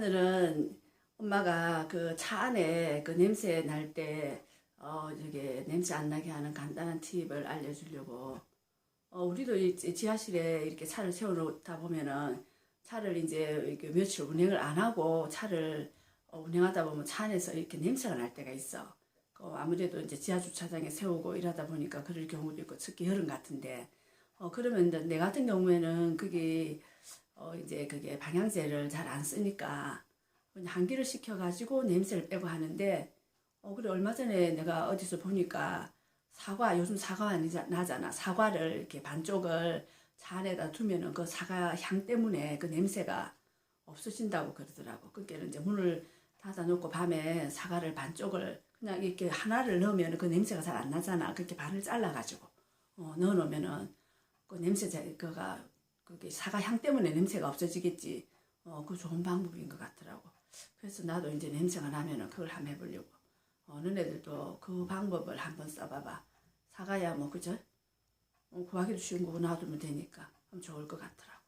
오늘은 엄마가 그 차 안에 그 냄새 날 때, 어, 저게 냄새 안 나게 하는 간단한 팁을 알려주려고. 어, 우리도 이 지- 지하실에 이렇게 차를 세워놓다 보면은 차를 이제 이렇게 며칠 운행을 안 하고 차를 어, 운행하다 보면 차 안에서 이렇게 냄새가 날 때가 있어. 그 아무래도 이제 지하 주차장에 세우고 이러다 보니까 그럴 경우도 있고 특히 여름 같은데. 어, 그러면 내 같은 경우에는 그게 어, 이제 그게 방향제를 잘 안 쓰니까 그냥 환기를 시켜가지고 냄새를 빼고 하는데 어, 그래 얼마 전에 내가 어디서 보니까 사과 요즘 사과 많이 자- 나잖아. 사과를 이렇게 반쪽을 차 안에다 두면은 그 사과 향 때문에 그 냄새가 없어진다고 그러더라고. 그러니까 이제 문을 닫아놓고 밤에 사과를 반쪽을 그냥 이렇게 하나를 넣으면 그 냄새가 잘 안 나잖아. 그렇게 반을 잘라가지고. 어, 넣어놓으면은 그 냄새 자 그가 그게 사과 향 때문에 냄새가 없어지겠지. 어, 그 좋은 방법인 것 같더라고. 그래서 나도 이제 냄새가 나면은 그걸 한번 해보려고. 어, 너네들도 그 방법을 한번 써봐봐. 사과야 뭐 그죠? 어, 구하기도 쉬운 거고 놔두면 되니까. 그럼 좋을 것 같더라.